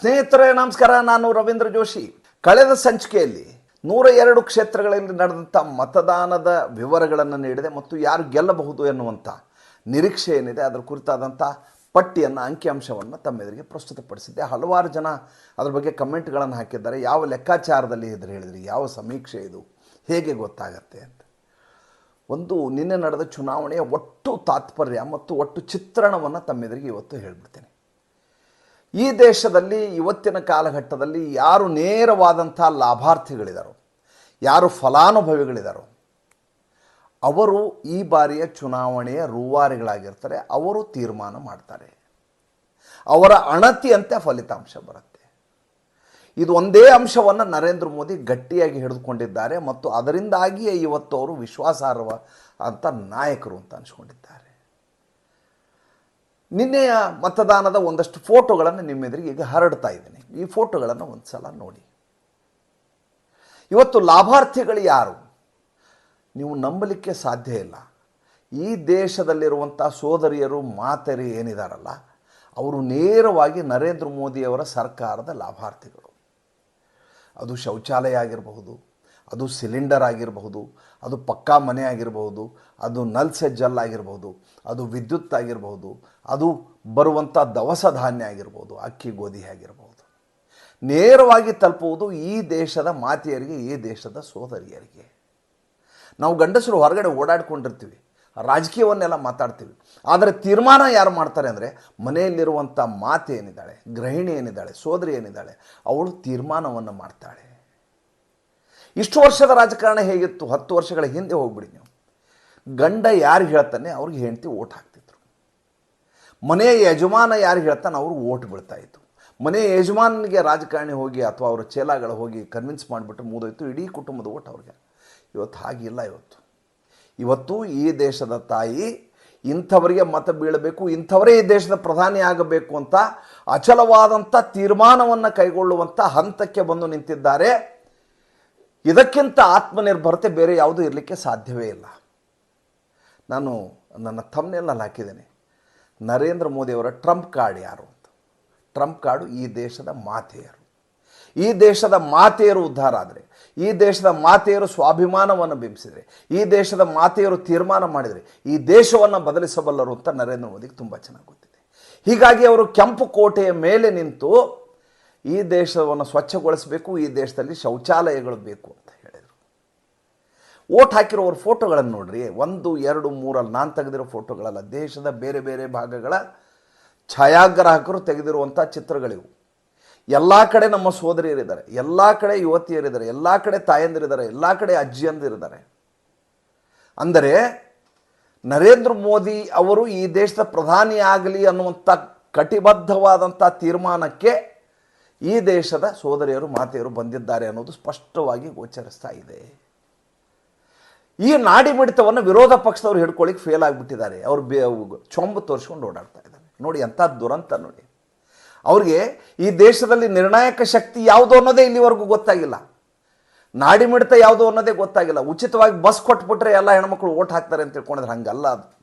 ಸ್ನೇಹಿತರೆ, ನಮಸ್ಕಾರ. ನಾನು ರವೀಂದ್ರ ಜೋಶಿ. ಕಳೆದ ಸಂಚಿಕೆಯಲ್ಲಿ ನೂರ ಎರಡು ಕ್ಷೇತ್ರಗಳಲ್ಲಿ ನಡೆದಂಥ ಮತದಾನದ ವಿವರಗಳನ್ನು ನೀಡಿದೆ ಮತ್ತು ಯಾರು ಗೆಲ್ಲಬಹುದು ಎನ್ನುವಂಥ ನಿರೀಕ್ಷೆ ಏನಿದೆ, ಅದರ ಕುರಿತಾದಂಥ ಪಟ್ಟಿಯನ್ನು, ಅಂಕಿಅಂಶವನ್ನು ತಮ್ಮೆದುರಿಗೆ ಪ್ರಸ್ತುತಪಡಿಸಿದ್ದೆ. ಹಲವಾರು ಜನ ಅದ್ರ ಬಗ್ಗೆ ಕಮೆಂಟ್ಗಳನ್ನು ಹಾಕಿದ್ದಾರೆ. ಯಾವ ಲೆಕ್ಕಾಚಾರದಲ್ಲಿ ಇದ್ರೆ ಹೇಳಿದ್ರಿ? ಯಾವ ಸಮೀಕ್ಷೆ ಇದು? ಹೇಗೆ ಗೊತ್ತಾಗತ್ತೆ ಅಂತ. ಒಂದು, ನಿನ್ನೆ ನಡೆದ ಚುನಾವಣೆಯ ಒಟ್ಟು ತಾತ್ಪರ್ಯ ಮತ್ತು ಒಟ್ಟು ಚಿತ್ರಣವನ್ನು ತಮ್ಮೆದುರಿಗೆ ಇವತ್ತು ಹೇಳ್ಬಿಡ್ತೇನೆ. ಈ ದೇಶದಲ್ಲಿ ಇವತ್ತಿನ ಕಾಲಘಟ್ಟದಲ್ಲಿ ಯಾರು ನೇರವಾದಂಥ ಲಾಭಾರ್ಥಿಗಳಿದ್ದಾರೋ ಯಾರು ಫಲಾನುಭವಿಗಳಿದ್ದಾರೋ ಅವರು ಈ ಬಾರಿಯ ಚುನಾವಣೆಯ ರೂವಾರಿಗಳಾಗಿರ್ತಾರೆ, ಅವರು ತೀರ್ಮಾನ ಮಾಡ್ತಾರೆ. ಅವರ ಅಣತಿಯಂತೆ ಫಲಿತಾಂಶ ಬರುತ್ತೆ. ಇದು ಒಂದೇ ಅಂಶವನ್ನು ನರೇಂದ್ರ ಮೋದಿ ಗಟ್ಟಿಯಾಗಿ ಹಿಡಿದುಕೊಂಡಿದ್ದಾರೆ ಮತ್ತು ಅದರಿಂದಾಗಿಯೇ ಇವತ್ತು ಅವರು ವಿಶ್ವಾಸಾರ್ಹ ಅಂತ ನಾಯಕರು ಅಂತ ಅನ್ಸ್ಕೊಂಡಿದ್ದಾರೆ. ನಿನ್ನೆಯ ಮತದಾನದ ಒಂದಷ್ಟು ಫೋಟೋಗಳನ್ನು ನಿಮ್ಮೆದುರಿಗೆ ಈಗ ಹರಡ್ತಾ ಇದ್ದೀನಿ. ಈ ಫೋಟೋಗಳನ್ನು ಒಂದು ಸಲ ನೋಡಿ. ಇವತ್ತು ಲಾಭಾರ್ಥಿಗಳು ಯಾರು? ನೀವು ನಂಬಲಿಕ್ಕೆ ಸಾಧ್ಯ ಇಲ್ಲ. ಈ ದೇಶದಲ್ಲಿರುವಂಥ ಸೋದರಿಯರು, ಮಾತರಿ ಏನಿದಾರಲ್ಲ, ಅವರು ನೇರವಾಗಿ ನರೇಂದ್ರ ಮೋದಿಯವರ ಸರ್ಕಾರದ ಲಾಭಾರ್ಥಿಗಳು. ಅದು ಶೌಚಾಲಯ ಆಗಿರಬಹುದು ಅದು ಸಿಲಿಂಡರ್ ಆಗಿರಬಹುದು, ಅದು ಪಕ್ಕಾ ಮನೆ ಆಗಿರಬಹುದು, ಅದು ನಲ್ ಸೆಜ್ಜಲ್ ಜಲ್ ಆಗಿರಬಹುದು, ಅದು ವಿದ್ಯುತ್ ಆಗಿರಬಹುದು, ಅದು ಬರುವಂಥ ದವಸ ಧಾನ್ಯ ಆಗಿರ್ಬೋದು ಅಕ್ಕಿ, ಗೋಧಿ ಆಗಿರಬಹುದು. ನೇರವಾಗಿ ತಲುಪುವುದು ಈ ದೇಶದ ಮಾತೆಯರಿಗೆ, ಈ ದೇಶದ ಸೋದರಿಯರಿಗೆ. ನಾವು ಗಂಡಸರು ಹೊರಗಡೆ ಓಡಾಡ್ಕೊಂಡಿರ್ತೀವಿ, ರಾಜಕೀಯವನ್ನೆಲ್ಲ ಮಾತಾಡ್ತೀವಿ, ಆದರೆ ತೀರ್ಮಾನ ಯಾರು ಮಾಡ್ತಾರೆ ಅಂದರೆ ಮನೆಯಲ್ಲಿರುವಂಥ ಮಾತೆ ಏನಿದ್ದಾಳೆ, ಗೃಹಿಣಿ ಏನಿದ್ದಾಳೆ, ಸೋದರಿ ಏನಿದ್ದಾಳೆ, ಅವಳು ತೀರ್ಮಾನವನ್ನು ಮಾಡ್ತಾಳೆ. ಇಷ್ಟು ವರ್ಷದ ರಾಜಕಾರಣ ಹೇಗಿತ್ತು? ಹತ್ತು ವರ್ಷಗಳ ಹಿಂದೆ ಹೋಗ್ಬಿಡಿ ನೀವು. ಗಂಡ ಯಾರು ಹೇಳ್ತಾನೆ? ಅವ್ರಿಗೆ ಹೆಂಡತಿ ಓಟ್ ಹಾಕ್ತಿದ್ರು. ಮನೆಯ ಯಜಮಾನ ಯಾರು ಹೇಳ್ತಾನೆ? ಅವರು ಓಟ್ ಬೀಳ್ತಾಯಿತ್ತು ಮನೆಯ ಯಜಮಾನನಿಗೆ ರಾಜಕಾರಣಿ ಹೋಗಿ ಅಥವಾ ಅವರ ಚೇಲಾಗಳು ಹೋಗಿ ಕನ್ವಿನ್ಸ್ ಮಾಡಿಬಿಟ್ಟು ಮುದೋಯ್ತು ಇಡೀ ಕುಟುಂಬದ ಓಟ್ ಅವ್ರಿಗೆ. ಇವತ್ತು ಹಾಗಿಲ್ಲ ಇವತ್ತು. ಇವತ್ತು ಈ ದೇಶದ ತಾಯಿ ಇಂಥವರಿಗೆ ಮತ ಬೀಳಬೇಕು, ಇಂಥವರೇ ಈ ದೇಶದ ಪ್ರಧಾನಿ ಆಗಬೇಕು ಅಂತ ಅಚಲವಾದಂಥ ತೀರ್ಮಾನವನ್ನು ಕೈಗೊಳ್ಳುವಂಥ ಹಂತಕ್ಕೆ ಬಂದು ನಿಂತಿದ್ದಾರೆ. ಇದಕ್ಕಿಂತ ಆತ್ಮನಿರ್ಭರತೆ ಬೇರೆ ಯಾವುದೂ ಇರಲಿಕ್ಕೆ ಸಾಧ್ಯವೇ ಇಲ್ಲ. ನಾನು ನನ್ನ ಥಮ್ನೆಲ್ನಲ್ಲಿ ಹಾಕಿದ್ದೇನೆ. ನರೇಂದ್ರ ಮೋದಿಯವರ ಟ್ರಂಪ್ ಕಾರ್ಡ್ ಯಾರು ಅಂತ. ಟ್ರಂಪ್ ಕಾರ್ಡು ಈ ದೇಶದ ಮಾತೆಯರು. ಈ ದೇಶದ ಮಾತೆಯರು ಉದ್ಧಾರ ಆದರೆ, ಈ ದೇಶದ ಮಾತೆಯರು ಸ್ವಾಭಿಮಾನವನ್ನು ಬಿಂಬಿಸಿದರೆ, ಈ ದೇಶದ ಮಾತೆಯರು ತೀರ್ಮಾನ ಮಾಡಿದರೆ, ಈ ದೇಶವನ್ನು ಬದಲಿಸಬಲ್ಲರು ಅಂತ ನರೇಂದ್ರ ಮೋದಿಗೆ ತುಂಬ ಚೆನ್ನಾಗಿ ಗೊತ್ತಿದೆ. ಹೀಗಾಗಿ ಅವರು ಕೆಂಪು ಕೋಟೆಯ ಮೇಲೆ ನಿಂತು ಈ ದೇಶವನ್ನು ಸ್ವಚ್ಛಗೊಳಿಸಬೇಕು, ಈ ದೇಶದಲ್ಲಿ ಶೌಚಾಲಯಗಳು ಬೇಕು ಅಂತ ಹೇಳಿದರು. ಓಟ್ ಹಾಕಿರೋವ್ರ ಫೋಟೋಗಳನ್ನು ನೋಡ್ರಿ. ಒಂದು, ಎರಡು, ಮೂರಲ್ಲಿ, ನಾನು ತೆಗೆದಿರೋ ಫೋಟೋಗಳಲ್ಲ, ದೇಶದ ಬೇರೆ ಬೇರೆ ಭಾಗಗಳ ಛಾಯಾಗ್ರಾಹಕರು ತೆಗೆದಿರುವಂಥ ಚಿತ್ರಗಳಿವು. ಎಲ್ಲ ಕಡೆ ನಮ್ಮ ಸೋದರಿಯರಿದ್ದಾರೆ, ಎಲ್ಲ ಕಡೆ ಯುವತಿಯರಿದ್ದಾರೆ, ಎಲ್ಲ ಕಡೆ ತಾಯಂದಿರಿದ್ದಾರೆ, ಎಲ್ಲ ಕಡೆ ಅಜ್ಜಿಯಂದಿರಿದ್ದಾರೆ. ಅಂದರೆ ನರೇಂದ್ರ ಮೋದಿ ಅವರು ಈ ದೇಶದ ಪ್ರಧಾನಿ ಆಗಲಿ ಅನ್ನುವಂಥ ಕಟಿಬದ್ಧವಾದಂಥ ತೀರ್ಮಾನಕ್ಕೆ ಈ ದೇಶದ ಸೋದರಿಯರು, ಮಾತೆಯರು ಬಂದಿದ್ದಾರೆ ಅನ್ನೋದು ಸ್ಪಷ್ಟವಾಗಿ ಗೋಚರಿಸ್ತಾ ಇದೆ. ಈ ನಾಡಿ ಮಿಡಿತವನ್ನು ವಿರೋಧ ಪಕ್ಷದವ್ರು ಹಿಡ್ಕೊಳ್ಳಿಕ್ಕೆ ಫೇಲ್ ಆಗಿಬಿಟ್ಟಿದ್ದಾರೆ. ಅವ್ರು ಬೇ ಚೊಂಬು ತೋರಿಸ್ಕೊಂಡು ಓಡಾಡ್ತಾ ಇದ್ದಾರೆ. ನೋಡಿ ಎಂಥ ದುರಂತ ನೋಡಿ. ಅವ್ರಿಗೆ ಈ ದೇಶದಲ್ಲಿ ನಿರ್ಣಾಯಕ ಶಕ್ತಿ ಯಾವುದು ಅನ್ನೋದೇ ಇಲ್ಲಿವರೆಗೂ ಗೊತ್ತಾಗಿಲ್ಲ. ನಾಡಿ ಮಿಡಿತ ಯಾವುದು ಅನ್ನೋದೇ ಗೊತ್ತಾಗಿಲ್ಲ. ಉಚಿತವಾಗಿ ಬಸ್ ಕೊಟ್ಬಿಟ್ರೆ ಎಲ್ಲ ಹೆಣ್ಮಕ್ಳು ಓಟ್ ಹಾಕ್ತಾರೆ ಅಂತ ತಿಳ್ಕೊಂಡಿದ್ರೆ ಹಂಗಲ್ಲ ಅದು.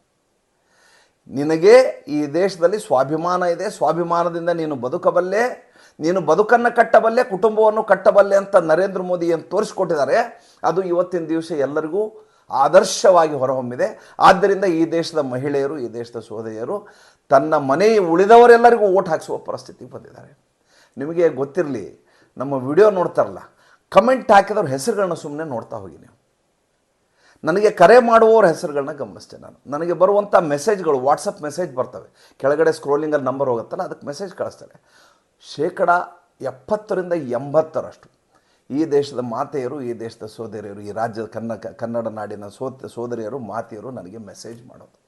ನಿನಗೆ ಈ ದೇಶದಲ್ಲಿ ಸ್ವಾಭಿಮಾನ ಇದೆ. ಸ್ವಾಭಿಮಾನದಿಂದ ನೀನು ಬದುಕಬಲ್ಲೆ. ನೀನು ಬದುಕನ್ನು ಕಟ್ಟಬಲ್ಲೆ, ಕುಟುಂಬವನ್ನು ಕಟ್ಟಬಲ್ಲೆ ಅಂತ ನರೇಂದ್ರ ಮೋದಿ ಏನು ತೋರಿಸ್ಕೊಟ್ಟಿದ್ದಾರೆ. ಅದು ಇವತ್ತಿನ ದಿವಸ ಎಲ್ಲರಿಗೂ ಆದರ್ಶವಾಗಿ ಹೊರಹೊಮ್ಮಿದೆ. ಆದ್ದರಿಂದ ಈ ದೇಶದ ಮಹಿಳೆಯರು, ಈ ದೇಶದ ಸೋದರಿಯರು, ತನ್ನ ಮನೆ ಉಳಿದವರೆಲ್ಲರಿಗೂ ಓಟ್ ಹಾಕಿಸುವ ಪರಿಸ್ಥಿತಿ ಬಂದಿದ್ದಾರೆ. ನಿಮಗೆ ಗೊತ್ತಿರಲಿ, ನಮ್ಮ ವಿಡಿಯೋ ನೋಡ್ತಾರಲ್ಲ, ಕಮೆಂಟ್ ಹಾಕಿದವ್ರ ಹೆಸರುಗಳನ್ನ ಸುಮ್ಮನೆ ನೋಡ್ತಾ ಹೋಗಿ ನೀವು. ನನಗೆ ಕರೆ ಮಾಡುವವರ ಹೆಸರುಗಳನ್ನ ಗಮನಿಸ್ತೇನೆ ನಾನು. ನನಗೆ ಬರುವಂಥ ಮೆಸೇಜ್ಗಳು ವಾಟ್ಸಪ್ ಮೆಸೇಜ್ ಬರ್ತವೆ. ಕೆಳಗಡೆ ಸ್ಕ್ರೋಲಿಂಗಲ್ಲಿ ನಂಬರ್ ಹೋಗುತ್ತಲ್ಲ, ಅದಕ್ಕೆ ಮೆಸೇಜ್ ಕಳಿಸ್ತಾರೆ ಶೇಕಡ ಎಪ್ಪತ್ತರಿಂದ ಎಂಬತ್ತರಷ್ಟು. ಈ ದೇಶದ ಮಾತೆಯರು, ಈ ದೇಶದ ಸೋದರಿಯರು, ಈ ರಾಜ್ಯದ ಕನ್ನ, ಕನ್ನಡ ನಾಡಿನ ಸೋದರಿಯರು, ಮಾತೆಯರು ನನಗೆ ಮೆಸೇಜ್ ಮಾಡೋದು.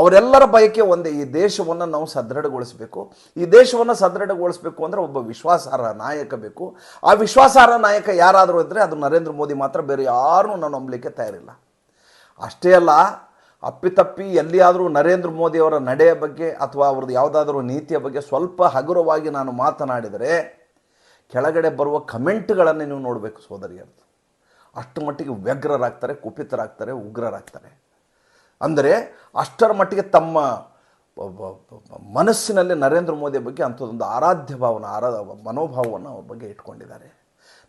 ಅವರೆಲ್ಲರ ಬಯಕೆ ಒಂದೇ, ಈ ದೇಶವನ್ನು ನಾವು ಸದೃಢಗೊಳಿಸಬೇಕು. ಈ ದೇಶವನ್ನು ಸದೃಢಗೊಳಿಸಬೇಕು ಅಂದರೆ ಒಬ್ಬ ವಿಶ್ವಾಸಾರ್ಹ ನಾಯಕ ಬೇಕು. ಆ ವಿಶ್ವಾಸಾರ್ಹ ನಾಯಕ ಯಾರಾದರೂ ಇದ್ದರೆ ಅದು ನರೇಂದ್ರ ಮೋದಿ ಮಾತ್ರ, ಬೇರೆ ಯಾರನ್ನೂ ನಾನು ನಂಬಲಿಕ್ಕೆ ತಯಾರಿಲ್ಲ. ಅಷ್ಟೇ ಅಲ್ಲ, ಅಪ್ಪಿತಪ್ಪಿ ಎಲ್ಲಿಯಾದರೂ ನರೇಂದ್ರ ಮೋದಿಯವರ ನಡೆಯ ಬಗ್ಗೆ ಅಥವಾ ಅವ್ರದ್ದು ಯಾವುದಾದ್ರೂ ನೀತಿಯ ಬಗ್ಗೆ ಸ್ವಲ್ಪ ಹಗುರವಾಗಿ ನಾನು ಮಾತನಾಡಿದರೆ, ಕೆಳಗಡೆ ಬರುವ ಕಮೆಂಟ್ಗಳನ್ನು ನೀವು ನೋಡಬೇಕು ಸೋದರಿಯರ್ದು. ಅಷ್ಟು ಮಟ್ಟಿಗೆ ವ್ಯಗ್ರರಾಗ್ತಾರೆ, ಕುಪಿತರಾಗ್ತಾರೆ, ಉಗ್ರರಾಗ್ತಾರೆ. ಅಂದರೆ ಅಷ್ಟರ ಮಟ್ಟಿಗೆ ತಮ್ಮ ಮನಸ್ಸಿನಲ್ಲಿ ನರೇಂದ್ರ ಮೋದಿ ಬಗ್ಗೆ ಅಂಥದ್ದೊಂದು ಆರಾಧ್ಯ ಭಾವನ ಆರಾಧ ಮನೋಭಾವವನ್ನು ಅವ್ರ ಬಗ್ಗೆ ಇಟ್ಕೊಂಡಿದ್ದಾರೆ.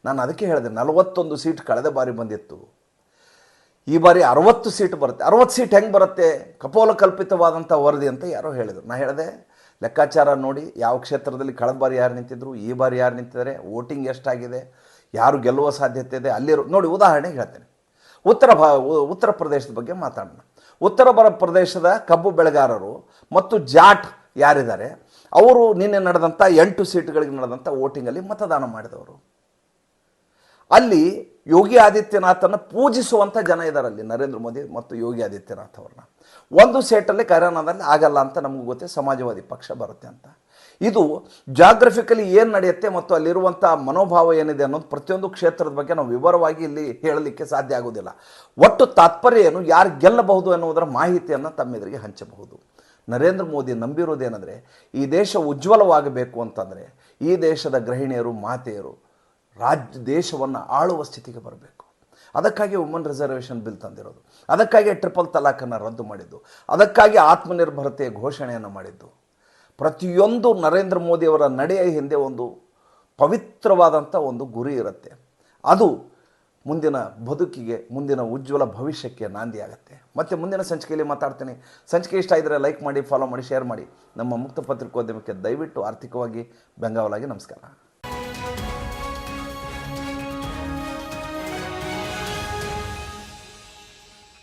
ನಾನು ಅದಕ್ಕೆ ಹೇಳಿದೆ, ನಲವತ್ತೊಂದು ಸೀಟ್ ಕಳೆದ ಬಾರಿ ಬಂದಿತ್ತು. ಈ ಬಾರಿ ಅರವತ್ತು ಸೀಟ್ ಬರುತ್ತೆ. ಅರವತ್ತು ಸೀಟ್ ಹೆಂಗೆ ಬರುತ್ತೆ? ಕಪೋಲ ಕಲ್ಪಿತವಾದಂಥ ವರದಿ ಅಂತ ಯಾರೋ ಹೇಳಿದರು. ನಾನು ಹೇಳಿದೆ, ಲೆಕ್ಕಾಚಾರ ನೋಡಿ, ಯಾವ ಕ್ಷೇತ್ರದಲ್ಲಿ ಕಳೆದ ಬಾರಿ ಯಾರು ನಿಂತಿದ್ರು, ಈ ಬಾರಿ ಯಾರು ನಿಂತಿದ್ದಾರೆ, ವೋಟಿಂಗ್ ಎಷ್ಟಾಗಿದೆ, ಯಾರು ಗೆಲ್ಲುವ ಸಾಧ್ಯತೆ ಇದೆ, ಅಲ್ಲಿರೋ ನೋಡಿ ಉದಾಹರಣೆಗೆ ಹೇಳ್ತೇನೆ. ಉತ್ತರ ಭಾ ಉತ್ತರ ಪ್ರದೇಶದ ಬಗ್ಗೆ ಮಾತಾಡೋಣ. ಉತ್ತರ ಬರ ಪ್ರದೇಶದ ಕಬ್ಬು ಬೆಳೆಗಾರರು ಮತ್ತು ಜಾಟ್ ಯಾರಿದ್ದಾರೆ, ಅವರು ನಿನ್ನೆ ನಡೆದಂಥ ಎಂಟು ಸೀಟ್ಗಳಿಗೆ ನಡೆದಂಥ ವೋಟಿಂಗಲ್ಲಿ ಮತದಾನ ಮಾಡಿದವರು. ಅಲ್ಲಿ ಯೋಗಿ ಆದಿತ್ಯನಾಥನ ಪೂಜಿಸುವಂಥ ಜನ ಇದ್ದಾರೆ ಅಲ್ಲಿ ನರೇಂದ್ರ ಮೋದಿ ಮತ್ತು ಯೋಗಿ ಆದಿತ್ಯನಾಥ್ ಅವ್ರನ್ನ. ಒಂದು ಸೀಟಲ್ಲಿ ಕರೋನಾದಲ್ಲಿ ಆಗಲ್ಲ ಅಂತ ನಮಗೆ ಗೊತ್ತೇ, ಸಮಾಜವಾದಿ ಪಕ್ಷ ಬರುತ್ತೆ ಅಂತ. ಇದು ಜಾಗ್ರಫಿಕಲಿ ಏನು ನಡೆಯುತ್ತೆ ಮತ್ತು ಅಲ್ಲಿರುವಂಥ ಮನೋಭಾವ ಏನಿದೆ ಅನ್ನೋದು ಪ್ರತಿಯೊಂದು ಕ್ಷೇತ್ರದ ಬಗ್ಗೆ ನಾವು ವಿವರವಾಗಿ ಇಲ್ಲಿ ಹೇಳಲಿಕ್ಕೆ ಸಾಧ್ಯ ಆಗೋದಿಲ್ಲ ಒಟ್ಟು ತಾತ್ಪರ್ಯ ಏನು ಯಾರು ಗೆಲ್ಲಬಹುದು ಎನ್ನುವುದರ ಮಾಹಿತಿಯನ್ನು ತಮ್ಮೆದುರಿಗೆ ಹಂಚಬಹುದು. ನರೇಂದ್ರ ಮೋದಿ ನಂಬಿರುವುದೇನೆಂದರೆ ಈ ದೇಶ ಉಜ್ವಲವಾಗಬೇಕು ಅಂತಂದರೆ ಈ ದೇಶದ ಗೃಹಿಣಿಯರು, ಮಾತೆಯರು ರಾಜ್ಯ ದೇಶವನ್ನು ಆಳುವ ಸ್ಥಿತಿಗೆ ಬರಬೇಕು. ಅದಕ್ಕಾಗಿ ವುಮನ್ ರಿಸರ್ವೇಷನ್ ಬಿಲ್ ತಂದಿರೋದು. ಅದಕ್ಕಾಗಿ ಟ್ರಿಪಲ್ ತಲಾಖನ್ನು ರದ್ದು ಮಾಡಿದ್ದು. ಅದಕ್ಕಾಗಿ ಆತ್ಮನಿರ್ಭರತೆಯ ಘೋಷಣೆಯನ್ನು ಮಾಡಿದ್ದು. ಪ್ರತಿಯೊಂದು ನರೇಂದ್ರ ಮೋದಿಯವರ ನಡೆಯ ಹಿಂದೆ ಒಂದು ಪವಿತ್ರವಾದಂಥ ಒಂದು ಗುರಿ ಇರುತ್ತೆ. ಅದು ಮುಂದಿನ ಬದುಕಿಗೆ, ಮುಂದಿನ ಉಜ್ವಲ ಭವಿಷ್ಯಕ್ಕೆ ನಾಂದಿಯಾಗುತ್ತೆ ಮತ್ತು ಮುಂದಿನ ಸಂಚಿಕೆಯಲ್ಲಿ ಮಾತಾಡ್ತೀನಿ. ಸಂಚಿಕೆ ಇಷ್ಟ ಇದ್ದರೆ ಲೈಕ್ ಮಾಡಿ, ಫಾಲೋ ಮಾಡಿ, ಶೇರ್ ಮಾಡಿ. ನಮ್ಮ ಮುಕ್ತ ಪತ್ರಿಕೋದ್ಯಮಕ್ಕೆ ದಯವಿಟ್ಟು ಆರ್ಥಿಕವಾಗಿ ಬೆಂಗಾವಲಾಗಿ ನಮಸ್ಕಾರ.